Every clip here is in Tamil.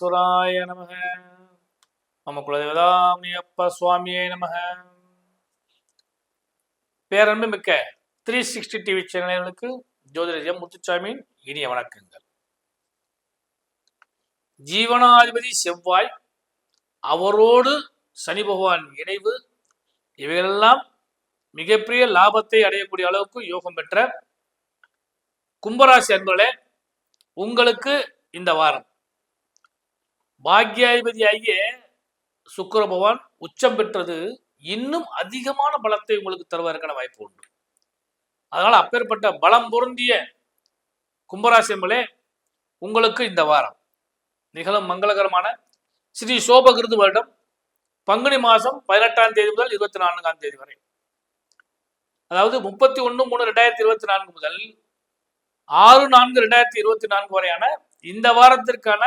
விக்னேஸ்வராய நமக. மம குலதேவதாமி சுவாமியே நமக. பேரன்பு மிக்க த்ரீ சிக்ஸ்டி டிவி சேனல்களுக்கு ஜோதிடர் எம் முத்துச்சாமியின் இனிய வணக்கங்கள். ஜீவனாதிபதி செவ்வாய் அவரோடு சனி பகவான் இணைவு இவைகளெல்லாம் மிகப்பெரிய லாபத்தை அடையக்கூடிய அளவுக்கு யோகம் பெற்ற கும்பராசி அன்பர்களே உங்களுக்கு இந்த வாரம் பாக்யாதிபதி ஆகிய பகவான் உச்சம் பெற்றது இன்னும் அதிகமான பலத்தை உங்களுக்கு தருவதற்கான வாய்ப்பு உண்டு. அதனால் அப்பேற்பட்ட பலம் பொருந்திய கும்பராசி உங்களுக்கு இந்த வாரம் நிகழும் மங்களகரமான ஸ்ரீ சோபகிருது வருடம் பங்குனி மாதம் பதினெட்டாம் தேதி முதல் இருபத்தி நான்காம் தேதி வரை. அதாவது முப்பத்தி ஒன்று மூணு ரெண்டாயிரத்தி இருபத்தி நான்கு முதல் ஆறு நான்கு ரெண்டாயிரத்தி இருபத்தி நான்கு வரையான இந்த வாரத்திற்கான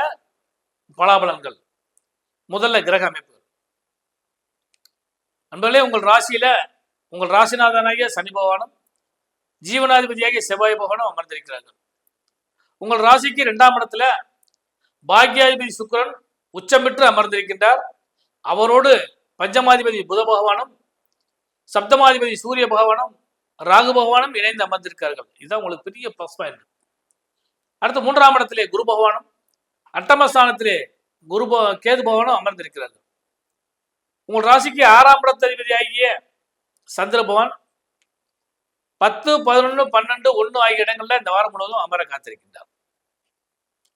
பலாபலன்கள். முதல்ல கிரக அமைப்பு. அன்பர்களே உங்கள் ராசியில உங்கள் ராசிநாதனாகிய சனி பகவானும் ஜீவனாதிபதியாகிய செவ்வாய் பகவானும் அமர்ந்திருக்கிறார்கள். உங்கள் ராசிக்கு இரண்டாம் இடத்துல பாக்யாதிபதி சுக்கரன் உச்சமிட்டு அமர்ந்திருக்கின்றார். அவரோடு பஞ்சமாதிபதி புத பகவானும் சப்தமாதிபதி சூரிய பகவானும் ராகு பகவானும் இணைந்து அமர்ந்திருக்கார்கள் இதுதான் உங்களுக்கு பெரிய ப்ளஸ் பாயிண்ட் அடுத்து மூன்றாம் இடத்திலே குரு பகவானும் அட்டமஸ்தானத்திலே குரு கேது பகவானும் அமர்ந்திருக்கிறார்கள். உங்கள் ராசிக்கு ஆறாம் இடத்ததிபதி ஆகிய சந்திர பகவான் பத்து பதினொன்று பன்னெண்டு ஒன்று ஆகிய இடங்கள்ல இந்த வாரம் முழுவதும் அமர காத்திருக்கின்றார்.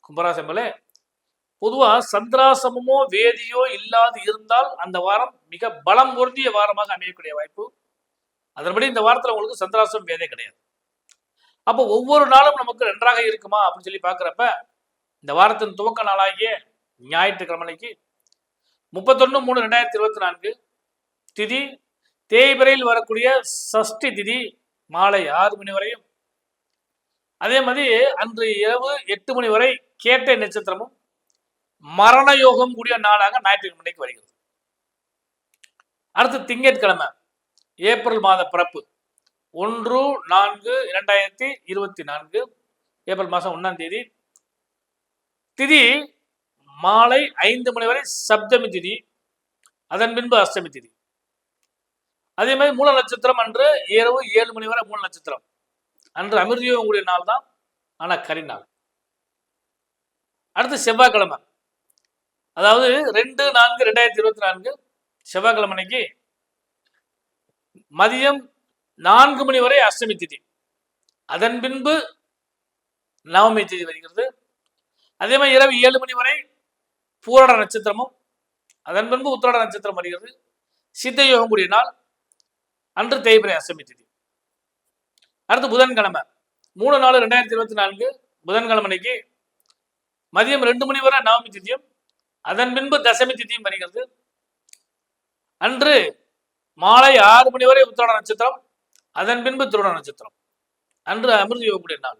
கும்பராசம்பலே பொதுவா சந்திராசமமோ வேதியோ இல்லாது இருந்தால் அந்த வாரம் மிக பலம் பொருந்திய வாரமாக அமையக்கூடிய வாய்ப்பு. அதன்படி இந்த வாரத்துல உங்களுக்கு சந்திராசம் வேதே கிடையாது. அப்போ ஒவ்வொரு நாளும் நமக்கு நன்றாக இருக்குமா அப்படின்னு சொல்லி பார்க்குறப்ப இந்த வாரத்தின் துவக்க நாளாகிய ஞாயிற்றுக்கிழமைக்கு முப்பத்தொன்று மூணு ரெண்டாயிரத்தி இருபத்தி நான்கு திதி தேய்பிரையில் வரக்கூடிய சஷ்டி திதி மாலை ஆறு மணி வரையும். அதே மாதிரி அன்று இரவு எட்டு மணி வரை கேட்டை நட்சத்திரமும் மரண யோகம் கூடிய நாளாக ஞாயிற்றுக்கிழமைக்கு வருகிறது. அடுத்து திங்கட்கிழமை ஏப்ரல் மாத பிறப்பு ஒன்று நான்கு இரண்டாயிரத்தி இருபத்தி நான்கு ஏப்ரல் மாதம் ஒன்றாம் தேதி திதி மாலை ஐந்து மணி வரை சப்தமி திதி அதன் பின்பு அஷ்டமி திதி. அதே மாதிரி மூல நட்சத்திரம் அன்று இரவு ஏழு மணி வரை மூல நட்சத்திரம். அன்று அமிர்தியோகம் கூடிய நாள் தான் ஆனால் கரி நாள். அடுத்து செவ்வாய்க்கிழமை. அதாவது ரெண்டு நான்கு ரெண்டாயிரத்தி இருபத்தி நான்கு செவ்வாய்க்கிழமை அன்னைக்கு மதியம் நான்கு மணி வரை அஷ்டமி திதி. அதன் பின்பு நவமி திதி வருகிறது. அதே மாதிரி இரவு ஏழு மணி வரை பூரட நட்சத்திரமும் அதன் பின்பு உத்திராட நட்சத்திரம் வருகிறது. சித்த யோகம் கூடிய நாள் அன்று தேய்பிரை அசமி திதி. அடுத்து புதன்கிழமை. மூணு நாலு ரெண்டாயிரத்தி இருபத்தி நான்கு புதன்கிழமை அன்னைக்கு மதியம் ரெண்டு மணி வரை நவமி திதியும் அதன் பின்பு தசமி திதியும் வருகிறது. அன்று மாலை ஆறு மணி வரை உத்திராட நட்சத்திரம் அதன் பின்பு திருட நட்சத்திரம். அன்று அமிர்த யோகக்கூடிய நாள்.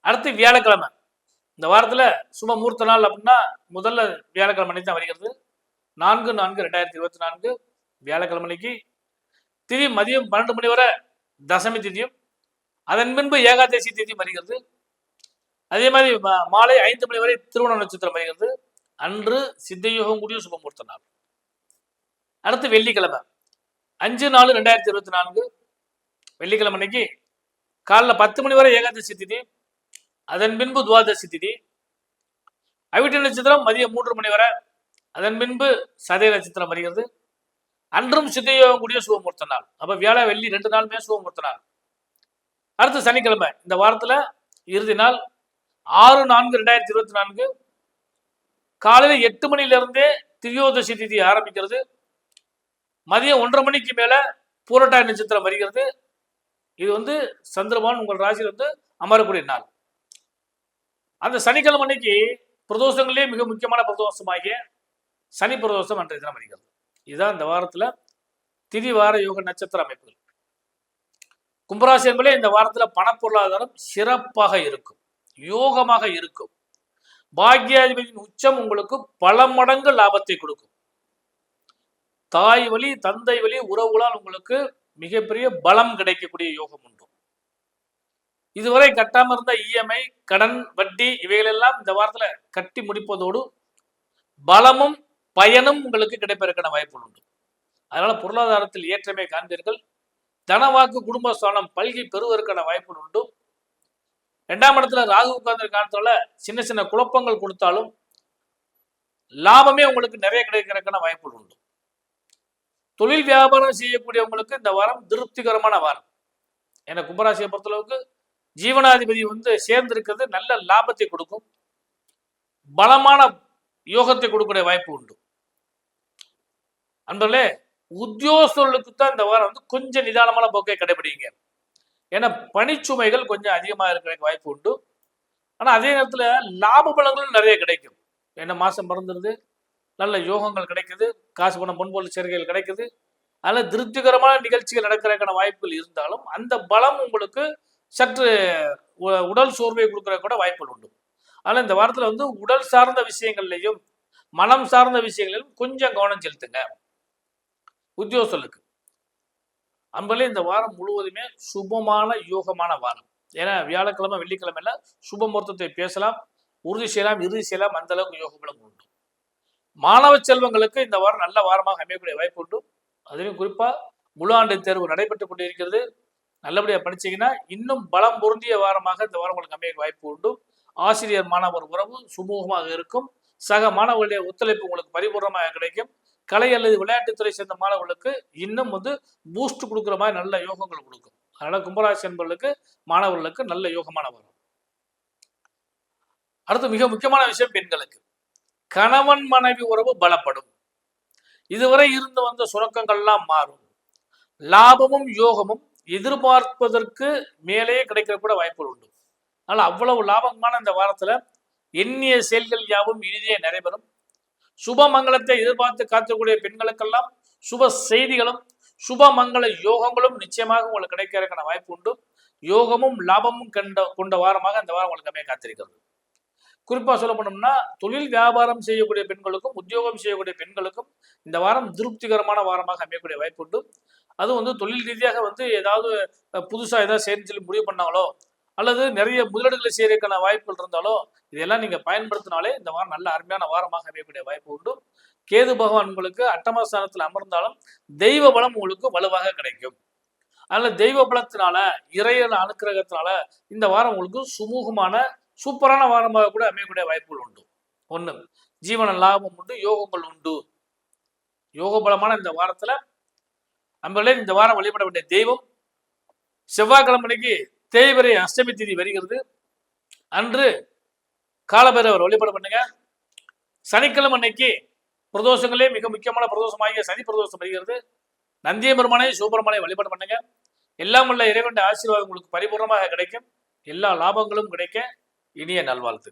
அடுத்து வியாழக்கிழமை. இந்த வாரத்தில் சுப மூர்த்த நாள் அப்படின்னா முதல்ல வியாழக்கிழமை அன்னைக்கு தான் வருகிறது. நான்கு நான்கு ரெண்டாயிரத்தி இருபத்தி நான்கு வியாழக்கிழமை அன்னைக்கு திதி மதியம் பன்னெண்டு மணி வரை தசமி திதியும் அதன் பின்பு ஏகாதசி திதியும் வருகிறது. அதே மாதிரி மா- மாலை ஐந்து மணி வரை திருவண்ண நட்சத்திரம் வருகிறது. அன்று சித்தயோகம் கூடிய சுபமூர்த்த நாள். அடுத்து வெள்ளிக்கிழமை. அஞ்சு நாலு ரெண்டாயிரத்தி இருபத்தி நான்கு வெள்ளிக்கிழமை அன்னைக்கு காலைல பத்து மணி வரை ஏகாதசி திதி அதன் பின்பு துவாதசி திதி. அவிட்ட நட்சத்திரம் மதியம் மூன்று மணி வரை. அதன் பின்பு சதய நட்சத்திரம் வருகிறது. அன்றும் சித்தயோகம் கூடிய சுபமூர்த்த நாள். அப்போ வியாழ வெள்ளி ரெண்டு நாளுமே சுபமூர்த்த நாள். அடுத்து சனிக்கிழமை. இந்த வாரத்தில் இறுதி நாள் ஆறு நான்கு ரெண்டாயிரத்தி இருபத்தி நான்கு. காலையில் எட்டு மணிலிருந்தே திரியோதசி திதி ஆரம்பிக்கிறது. மதியம் ஒன்றரை மணிக்கு மேலே பூரட்டாய் நட்சத்திரம் வருகிறது. இது வந்து சந்திரபான் உங்கள் ராசியில் வந்து அமரக்கூடிய நாள். அந்த சனிக்கிழமை அன்னைக்கு பிரதோஷங்களே மிக முக்கியமான பிரதோஷமாகிய சனி பிரதோஷம் அன்றைய தினம் வருகிறது இதுதான் இந்த வாரத்துல திதி வார யோக நட்சத்திர அமைப்புகள். கும்பராசி என்பதே இந்த வாரத்துல பணப்பொருளாதாரம் சிறப்பாக இருக்கும். யோகமாக இருக்கும். பாக்யாதிபதியின் உச்சம் உங்களுக்கு பல மடங்கு லாபத்தை கொடுக்கும். தாய் வழி தந்தை வழி உறவுகளால் உங்களுக்கு மிகப்பெரிய பலம் கிடைக்கக்கூடிய யோகம் உண்டு. இதுவரை கட்டாமல் இருந்த இஎம்ஐ கடன் வட்டி இவைகளெல்லாம் இந்த வாரத்துல கட்டி முடிப்பதோடு பலமும் பயனும் உங்களுக்கு கிடைப்பதற்கான வாய்ப்புகள் உண்டு. அதனால பொருளாதாரத்தில் ஏற்றமே காண்பீர்கள். தனவாக்கு குடும்ப ஸ்தானம் பல்கி பெறுவதற்கான வாய்ப்புகள் உண்டு. ரெண்டாம் இடத்துல ராகு உட்கார்ந்த காலத்துல சின்ன சின்ன குழப்பங்கள் கொடுத்தாலும் லாபமே உங்களுக்கு நிறைய கிடைக்கிறதுக்கான வாய்ப்புகள் உண்டு. தொழில் வியாபாரம் செய்யக்கூடியவங்களுக்கு இந்த வாரம் திருப்திகரமான வாரம். ஏன்னா கும்பராசியை பொறுத்தளவுக்கு ஜீவனாதிபதி வந்து சேர்ந்திருக்கிறது நல்ல லாபத்தை கொடுக்கும். பலமான யோகத்தை கொடுக்கக்கூடிய வாய்ப்பு உண்டு. அன்பர்களே உத்தியோகஸ்தர்களுக்கு தான் இந்த வாரம் வந்து கொஞ்சம் நிதானமான போக்கை கடைபிடிங்க. ஏன்னா பணிச்சுமைகள் கொஞ்சம் அதிகமாக இருக்கிற வாய்ப்பு உண்டு. ஆனால் அதே நேரத்தில் லாப பலங்களும் நிறைய கிடைக்கும். என்ன மாசம் பிறந்துருது நல்ல யோகங்கள் கிடைக்குது காசு பணம் பொன்பொருள் சேர்க்கைகள் கிடைக்குது. அதில் திருப்திகரமான நிகழ்ச்சிகள் நடக்கிறதுக்கான வாய்ப்புகள் இருந்தாலும் அந்த பலம் உங்களுக்கு சற்று உ- உடல் சோர்வை கொடுக்குற கூட வாய்ப்புகள் உண்டு. ஆனால் இந்த வாரத்தில் வந்து உடல் சார்ந்த விஷயங்கள்லையும் மனம் சார்ந்த விஷயங்களிலும் கொஞ்சம் கவனம் செலுத்துங்க. உத்தியோகஸ்தலுக்கு அன்பர்களே இந்த வாரம் முழுவதுமே சுபமான யோகமான வாரம். ஏன்னா வியாழக்கிழமை வெள்ளிக்கிழமைல சுப முகூர்த்தத்தை பேசலாம் உறுதி செய்யலாம் இறுதி செய்யலாம் அந்த அளவுக்கு யோகங்களும் உண்டு. மாணவ செல்வங்களுக்கு இந்த வாரம் நல்ல வாரமாக அமையக்கூடிய வாய்ப்பு உண்டு. அதிலும் குறிப்பா முழு ஆண்டு தேர்வு நடைபெற்றுக் கொண்டிருக்கிறது. நல்லபடியாக படிச்சீங்கன்னா இன்னும் பலம் பொருந்திய வாரமாக இந்த வாரம் உங்களுக்கு அமைய வாய்ப்பு உண்டு. ஆசிரியர் மாணவர் உறவு சுமூகமாக இருக்கும். சக மாணவர்களுடைய ஒத்துழைப்பு உங்களுக்கு பரிபூர்ணமாக கிடைக்கும். கலை அல்லது விளையாட்டுத்துறை சேர்ந்த மாணவர்களுக்கு இன்னும் வந்து பூஸ்ட் கொடுக்குற மாதிரி நல்ல யோகங்கள் கொடுக்கும். அதனால கும்பராசி என்பவர்களுக்கு மாணவர்களுக்கு நல்ல யோகமான வரும். அடுத்து மிக முக்கியமான விஷயம் பெண்களுக்கு. கணவன் மனைவி உறவு பலப்படும். இதுவரை இருந்து வந்த சுரக்கங்கள்லாம் மாறும். லாபமும் யோகமும் எதிர்பார்ப்பதற்கு மேலே கிடைக்கிற கூட வாய்ப்புகள் உண்டு. ஆனால் அவ்வளவு லாபமான இந்த வாரத்துல எண்ணிய செயல்கள் யாவும் இனிதே நடைபெறும். சுப மங்களத்தை எதிர்பார்த்து காத்துக்கூடிய பெண்களுக்கெல்லாம் சுப செய்திகளும் சுப மங்கள யோகங்களும் நிச்சயமாக உங்களுக்கு கிடைக்கிறதுக்கான வாய்ப்பு உண்டு. யோகமும் லாபமும் கண்ட கொண்ட வாரமாக இந்த வாரம் உங்களுக்கு அமைய காத்திருக்கிறது. குறிப்பாக சொல்ல போனோம்னா தொழில் வியாபாரம் செய்யக்கூடிய பெண்களுக்கும் உத்தியோகம் செய்யக்கூடிய பெண்களுக்கும் இந்த வாரம் திருப்திகரமான வாரமாக அமையக்கூடிய வாய்ப்பு உண்டு. அதுவும் வந்து தொழில் ரீதியாக வந்து ஏதாவது புதுசாக ஏதாவது செய்யணும்னு சொல்லி முடிவு பண்ணாங்களோ அல்லது நிறைய முதலீடுகளை செய்யறதுக்கான வாய்ப்புகள் இருந்தாலோ இதெல்லாம் நீங்கள் பயன்படுத்தினாலே இந்த வாரம் நல்ல அருமையான வாரமாக அமையக்கூடிய வாய்ப்பு உண்டு. கேது பகவான் உங்களுக்கு அட்டமஸ்தானத்தில் அமர்ந்தாலும் தெய்வ பலம் உங்களுக்கு வலுவாக கிடைக்கும். அதனால தெய்வ பலத்தினால இறையன் அனுக்கிரகத்தினால இந்த வாரம் உங்களுக்கு சுமூகமான சூப்பரான வாரமாக கூட அமையக்கூடிய வாய்ப்புகள் உண்டு. ஒன்று ஜீவன லாபம் உண்டு யோகங்கள் உண்டு. யோக பலமான இந்த வாரத்தில் நம்மளே இந்த வாரம் வழிபட வேண்டிய தெய்வம் செவ்வாய்க்கிழமைக்கு தேய்பிரை அஷ்டமி திதி வருகிறது. அன்று காலபைரவர் வழிபாடு பண்ணுங்க. சனிக்கிழமை அன்னைக்கு பிரதோஷங்களே மிக முக்கியமான பிரதோஷமாகிய சனி பிரதோஷம் வருகிறது. நந்தியபெருமானை சிவபெருமானை வழிபாடு பண்ணுங்க. எல்லாம் உள்ள இறைவனுடைய ஆசீர்வாதம் உங்களுக்கு பரிபூர்ணமாக கிடைக்கும். எல்லா லாபங்களும் கிடைக்க இனிய நல்வாழ்த்து